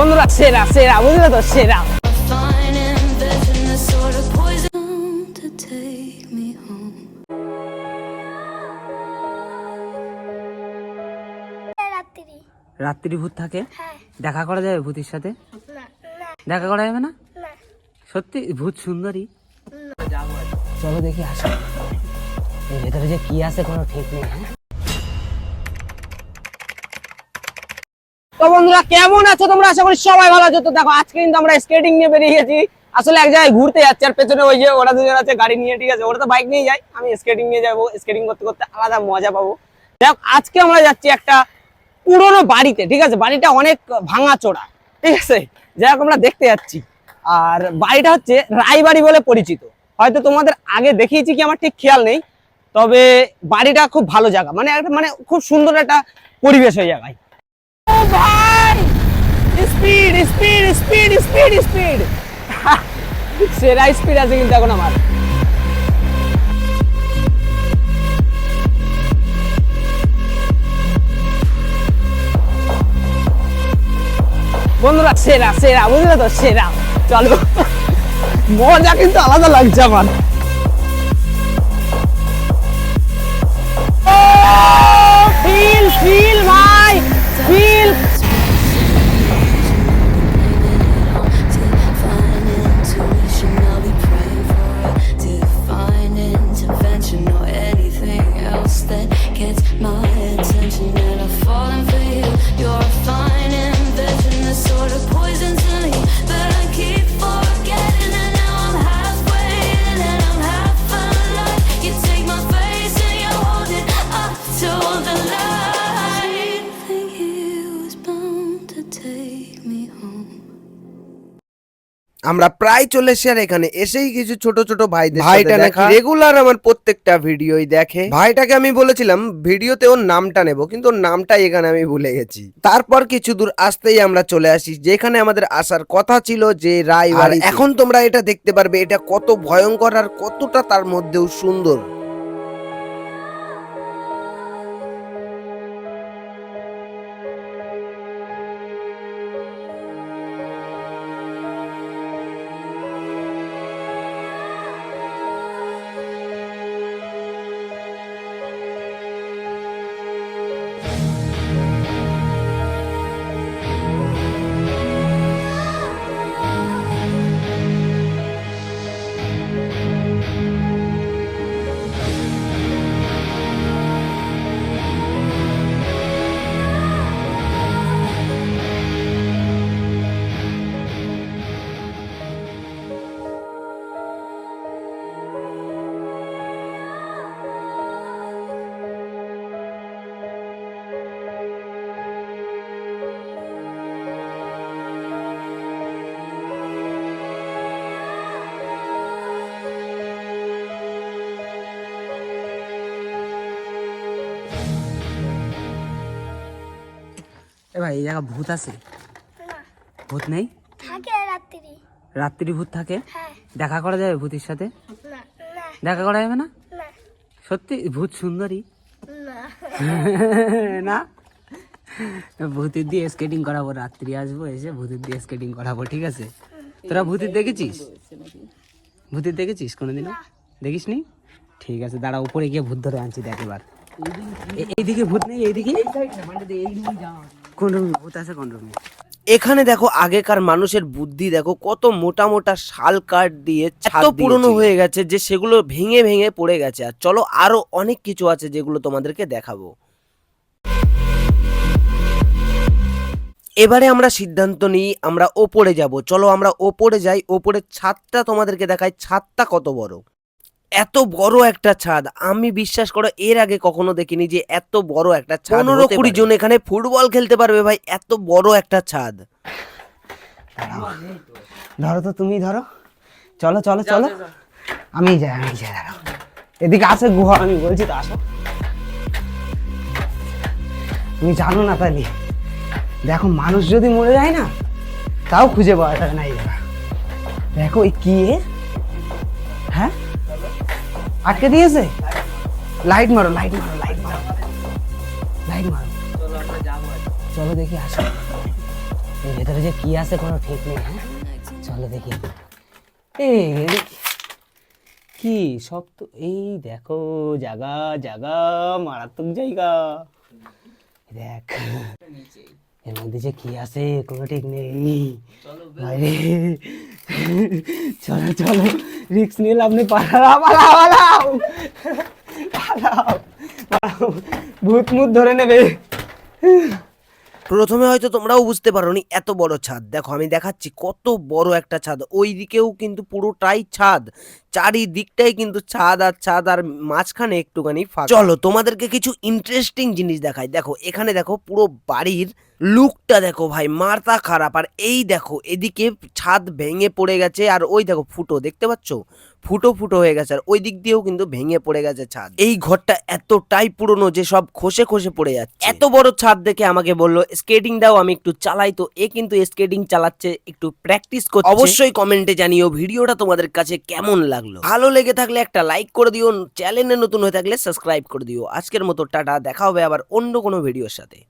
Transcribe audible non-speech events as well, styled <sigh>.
বন্ধুরা সেরা সেরা বুঝলে তো? সেরা. রাত্রি। ভূত থাকে? হ্যাঁ। দেখা করা যাবে ভূতের সাথে? দেখা করা যাবে না? সত্যি? ভূত সুন্দরী? চলো দেখি আসো ভেতরে যে কি আছে কোনো ঠিক নেই হ্যাঁ? তো বন্ধুরা, কেমন আছো তোমরা? আশা করি সবাই ভালো আছো। তো দেখো, আজকে কিন্তু আমরা স্কেটিং নিয়ে বেরিয়ে গেছি। আসলে এক জায়গায় ঘুরতে যাচ্ছি, আর পেছনে ওই যে ওরা দুজন আছে, গাড়ি নিয়ে, ঠিক আছে? ওরা তো বাইক নিয়ে যায়। আমি স্কেটিং নিয়ে যাব। স্কেটিং করতে করতে আলাদা মজা পাবো। দেখ আজকে আমরা যাচ্ছি একটা পুরোনো বাড়িতে, ঠিক আছে? বাড়িটা অনেক ভাঙা চোরা, ঠিক আছে? যাই আমরা দেখতে যাচ্ছি। আর বাড়িটা হচ্ছে রায়বাড়ি বলে পরিচিত। হয়তো তোমাদের আগে দেখিয়েছি কি, আমার ঠিক খেয়াল নেই। তবে বাড়িটা খুব ভালো জায়গা। মানে একটা মানে খুব সুন্দর একটা পরিবেশ ওই জায়গায়। ভাই! Speed speed speed speed speed সেরা স্পিড আছে কিন্তু এখন আমার। বন্ধুরা, সেরা সেরা, বুঝলে তো? সেরা। চলো। মজা কিন্তু আলাদা লাগছে আমার। ফিল ফিল ভাই! ফিল আমরা প্রায় চলে এসে আর এখানে এসেই কিছু ছোট ছোট ভাইদের ভাইটা নাকি রেগুলার আমার প্রত্যেকটা ভিডিওই দেখে। ভাইটাকে আমি বলেছিলাম ভিডিওতে ওর নামটা নেব কিন্তু ওর নামটাই এখানে আমি ভুলে গেছি। তারপর কিছু দূর আসতেই আমরা চলে আসি যেখানে আমাদের আসার কথা ছিল যে রায় আর এখন তোমরা এটা দেখতে পারবে এটা কত ভয়ঙ্কর আর কতটা তার মধ্যেও সুন্দর। এই জায়গা ভূত আছে। ভূত নেই? থাকে রাত্রি। রাত্রি ভূত থাকে? হ্যাঁ। দেখা করা যাবে ভূতের সাথে? না না। দেখা করা যাবে না? না। সত্যি? ভূত সুন্দরী? না। <laughs> না? ভূতের দিয়ে স্কেটিং করাবো রাত্রি আসব এসে ভূতের দিয়ে স্কেটিং করাবো ঠিক আছে? তোরা ভূতের দেখেছিস? ভূতের দেখেছিস কোনোদিনও? দেখিস নি ঠিক আছে দাঁড়া উপরে গিয়ে ভূত ধরে আনছি দেখ এবার। এইদিকে ভূত নেই এইদিকে? কোন রুমে ভূত আছে কোন রুমে এখানে দেখো আগেকার মানুষের বুদ্ধি দেখো কত মোটা মোটা শাল কাঠ দিয়ে এত পুরনো হয়ে গেছে যে সেগুলো ভেঙে ভেঙে পড়ে গেছে। আর চলো আরও অনেক কিছু আছে যেগুলো তোমাদেরকে দেখাবো। এবারে আমরা সিদ্ধান্ত নিই আমরা ওপরে যাব। চলো আমরা ওপরে যাই ওপরের ছাদটা তোমাদেরকে দেখাই। ছাদটা কত বড়? এত বড় একটা ছাদ। আমি বিশ্বাস করো এর আগে কখনো দেখিনি যে এত বড় একটা ছাদ পনেরো কুড়ি জন এখানে ফুটবল খেলতে পারবে ভাই এত বড় একটা ছাদ। ধরো তো তুমি ধরো। চলো চলো চলো। আমি যাই আমি যাই দাঁড়াও। এদিকে আছে গুহা আমি বলছি তো আসো। তুমি জানো না তাহলে। দেখো মানুষ যদি মরে যায় না তাও খুঁজে পাওয়া যাবে না এই দেখো এই কি হ্যাঁ? আটকে দিয়েছে? লাইট মারো লাইট মারো লাইট মারো। লাইট মারো। চলো দেখি আসো। এর ভেতরে যে কি আছে কোনো ঠিক নেই হ্যাঁ? চলো দেখি। এই কি সব তো এই দেখো জায়গা জায়গা মারাত্মক জায়গা। দেখ। এর মধ্যে যে কি আছে কোনো ঠিক নেই। বাইরে। চলো চলো রিক্স নিয়ে লাভ নেই, পালাও পালাও পালাও। পালাও ভূত মুত ধরে নেবে। প্রথমে হয়তো তোমরাও বুঝতে পারোনি, এত বড় ছাদ। দেখো, আমি দেখাচ্ছি কত বড় একটা ছাদ। ওই দিকেও কিন্তু পুরোটাই ছাদ। চারিদিকটাই কিন্তু ছাদ আর ছাদ, আর মাঝখানে একটুখানি ফাঁকা। চলো, তোমাদেরকে কিছু ইন্টারেস্টিং জিনিস দেখাই। দেখো, এখানে দেখো পুরো বাড়ির লুকটা দেখো ভাই মারতা খারাপ। আর এই দেখো, এদিকে ছাদ ভেঙে পড়ে গেছে, আর ওই দেখো ফুটো, দেখতে পাচ্ছো? ফুটো ফুটো হয়ে গেছে, আর ওই দিক দিয়েও কিন্তু ভেঙে পড়ে গেছে ছাদ। এই ঘরটা এতটাই পুরনো যে সব খসে খসে পড়ে যাচ্ছে। এত বড় ছাদ দেখে আমাকে বলল স্কেটিং দাও, আমি একটু চালাই। তো এ কিন্তু স্কেটিং চালাচ্ছে, একটু প্র্যাকটিস করছে। অবশ্যই কমেন্টে জানিও ভিডিওটা তোমাদের কাছে কেমন লাগল। ভালো লেগে থাকলে একটা লাইক করে দিও, চ্যানেলে নতুন হয়ে থাকলে সাবস্ক্রাইব করে দিও। আজকের মতো টাটা, দেখা হবে আবার অন্য কোনো ভিডিওর সাথে।